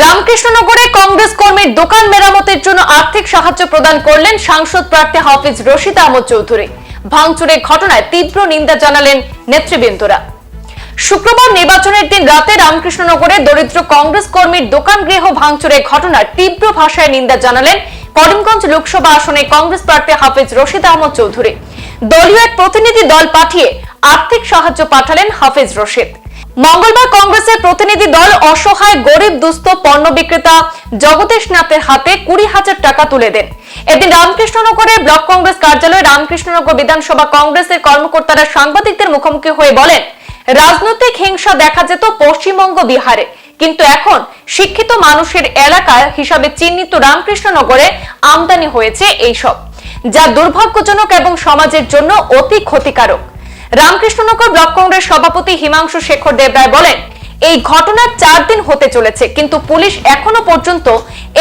রামকৃষ্ণনগরে কংগ্রেস কর্মীর দোকান মেরামতের জন্য আর্থিক সাহায্য প্রদান করলেন সাংসদ প্রার্থী হাফিজ রশিদ আহমদ চৌধুরী। ভাঙচুরের ঘটনায় তীব্র নিন্দা জানালেন নেতৃবৃন্দরা। শুক্রবার নির্বাচনের দিন রাতে রামকৃষ্ণনগরে দরিদ্র কংগ্রেস কর্মীর দোকান গৃহ ভাঙচুরের ঘটনার তীব্র ভাষায় নিন্দা জানালেন করিমগঞ্জ লোকসভা আসনে কংগ্রেস প্রার্থী হাফিজ রশিদ আহমদ চৌধুরী। দলীয় এক প্রতিনিধি দল পাঠিয়ে আর্থিক সাহায্য পাঠালেন হাফিজ রশিদ। মঙ্গলবার কংগ্রেসের প্রতিনিধি দল অসহায়, গরিব, দুস্থ পণ্য বিক্রেতা জগদীশ নাথের হাতে কুড়ি হাজার টাকা তুলে দেন। এদিন রামকৃষ্ণনগরের ব্লক কংগ্রেস কার্যালয়ে রামকৃষ্ণনগর বিধানসভা কংগ্রেসের কর্মকর্তারা সাংবাদিকদের মুখোমুখি হয়ে বলেন, রাজনৈতিক হিংসা দেখা যেত পশ্চিমবঙ্গ বিহারে, কিন্তু এখন শিক্ষিত মানুষের এলাকা হিসাবে চিহ্নিত রামকৃষ্ণনগরে আমদানি হয়েছে এইসব, যা দুর্ভাগ্যজনক এবং সমাজের জন্য অতি ক্ষতিকারক। রামকৃষ্ণনগর ব্লক কংগ্রেস সভাপতি হিমাংশু শেখর দেবরায় বলেন, এই ঘটনা চার দিন হতে চলেছে, কিন্তু পুলিশ এখনও পর্যন্ত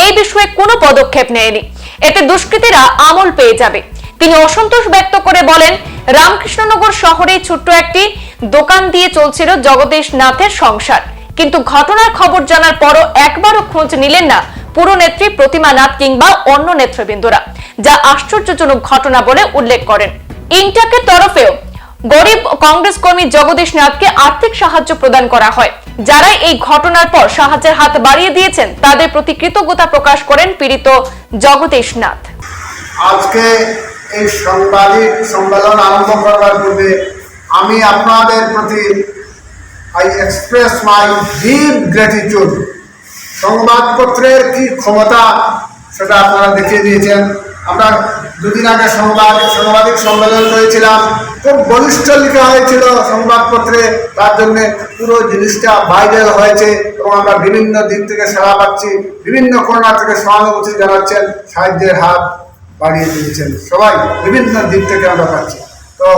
এই বিষয়ে কোনো পদক্ষেপ নেয়নি। এতে দুষ্কৃতীরা আমল পেয়ে যাবে। তিনি অসন্তোষ ব্যক্ত করে বলেন, রামকৃষ্ণনগর শহরে ছোট্ট একটি দোকান দিয়ে চলছিল জগদীশ নাথের সংসার। কিন্তু ঘটনার খবর জানার পরও একবারও খোঁজ নিলেন না পুরো নেত্রী প্রতিমা নাথ কিংবা অন্য নেতৃবৃন্দরা, যা আশ্চর্যজনক ঘটনা বলে উল্লেখ করেন। ইনটাকের তরফেও গরিব কংগ্রেস কর্মী জগদীশ নাথকে আর্থিক সাহায্য প্রদান করা হয়। যারা এই ঘটনার পর সাহায্যের হাত বাড়িয়ে দিয়েছেন, তাদের প্রতি কৃতজ্ঞতা প্রকাশ করেন পীড়িত জগদীশ নাথ। আজকে এই সাংবাদিক সম্মেলন আরম্ভ করবার পূর্বে আমি আপনাদের প্রতি I express my deep gratitude সংবাদপত্রের কি ক্ষমতা, সেটা আপনারা দেখিয়ে দিয়েছেন। আমরা দুদিন আগে সংবাদ, সাংবাদিক সম্মেলন করেছিলাম খুব বলিষ্ঠ লেখা হয়েছিল সংবাদপত্রে। তার জন্য পুরো জিনিসটা ভাইরাল হয়েছে এবং আমরা বিভিন্ন দিক থেকে সাড়া পাচ্ছি। বিভিন্ন করোনা থেকে সহানুভূতি জানাচ্ছেন, সাহায্যের হাত বাড়িয়ে দিয়েছেন সবাই। বিভিন্ন দিক থেকে আমরা পাচ্ছি। তো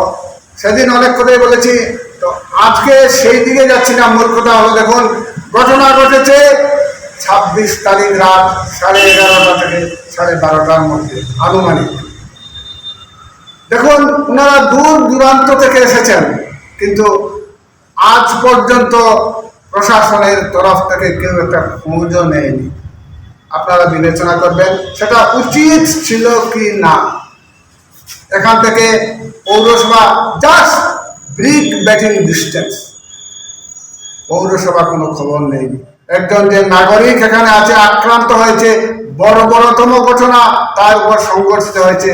সেদিন অনেক কথাই বলেছি। তো আজকে সেই দিকে যাচ্ছি না মূল কথা হলো দেখুন। ঘটনা ঘটেছে ছাব্বিশ তারিখ রাত সাড়ে এগারোটা থেকে সাড়ে বারোটার মধ্যে, আনুমানিক। দেখুন, ওনারা দূর দূরান্ত থেকে এসেছেন, কিন্তু আজ পর্যন্ত প্রশাসনের তরফ থেকে কেউ একটা খোঁজও নেয়নি। আপনারা বিবেচনা করবেন, সেটা উচিত ছিল কি না। এখান থেকে পৌরসভা জাস্ট ব্রিক ব্যাটিং ডিস্টেন্স। পৌরসভা কোনো খবর নেই একজন যে নাগরিক এখানে আছে, আক্রান্ত হয়েছে বড় বড়তম ঘটনা, তার উপর সংঘর্ষিত হয়েছে।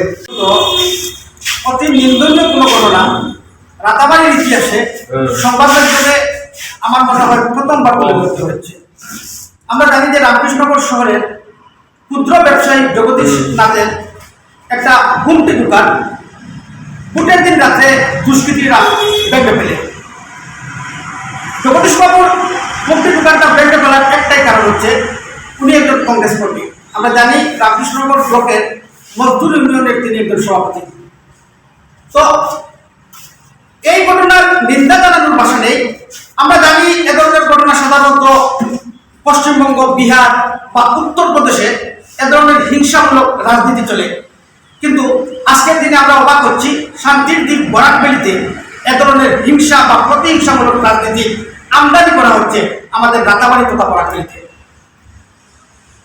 অতি নিন্দনীয় কোনো ঘটনা রাতাবাড়ির ইতিহাসে সংবাদ মাধ্যমে আমার মনে হয় প্রথমবার বলে করতে হচ্ছে। আমরা জানি যে রামকৃষ্ণনগর শহরের ক্ষুদ্র ব্যবসায়ী জগদীশ নাথের একটা গুমটি দোকান ভোটের দিন রাতে দুষ্কৃতীরা ভেঙে ফেলে। জগদীশ বাবুর দোকানটা ভেঙে ফেলার একটাই কারণ হচ্ছে উনি একজন কংগ্রেস কর্মী। আমরা জানি রামকৃষ্ণনগর ব্লকের মজদুর ইউনিয়নের তিনি একজন সভাপতি। তো এই ঘটনার নিন্দা জানানোর ভাষা নেই আমরা জানি এ ধরনের ঘটনা সাধারণত পশ্চিমবঙ্গ, বিহার বা উত্তরপ্রদেশে এ ধরনের হিংসামূলক রাজনীতি চলে। কিন্তু আজকের দিনে আমরা অবাক হচ্ছি, শান্তির দ্বীপ বরাকবেলিতে এ ধরনের হিংসা বা প্রতিহিংসামূলক রাজনীতি আমদানি করা হচ্ছে আমাদের রাতাবাড়ি তথা বরাকবেলিতে।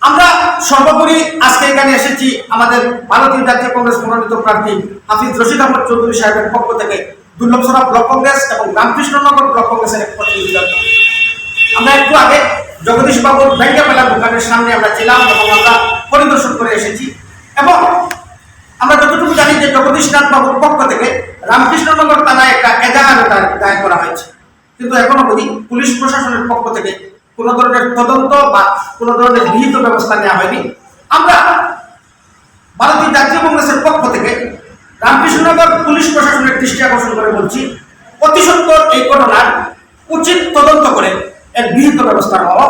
আমরা সর্বোপরি আজকে এখানে এসেছি আমাদের ভারতীয় জাতীয় কংগ্রেস মনোনীত প্রার্থী হাফিজ রশিদ আহমদ চৌধুরী সাহেবের পক্ষ থেকে দুর্লভসরা ব্লক কংগ্রেস এবং রামকৃষ্ণনগর ব্লক কংগ্রেসের এক আমরা একটু আগে জগদীশ বাবুর ব্যাংকে মেলার দোকানের সামনে আমরা ছিলাম এবং আমরা পরিদর্শন করে এসেছি এবং আমরা যতটুকু জানি যে জগদীশনাথ বাবুর পক্ষ থেকে রামকৃষ্ণনগর থানায় একটা এজাহার দায়ের করা হয়েছে। কিন্তু এখনও অবধি পুলিশ প্রশাসনের পক্ষ থেকে কোনো ধরনের তদন্ত বা কোনো ধরনের বিহিত ব্যবস্থা নেওয়া হয়নি আমরা ভারতীয় জাতীয় কংগ্রেসের পক্ষ থেকে রামকৃষ্ণনগর পুলিশ প্রশাসনের দৃষ্টি আকর্ষণ করে বলছি, অতি সত্তর এই ঘটনার উচিত তদন্ত করে এক গৃহীত ব্যবস্থা নেওয়া।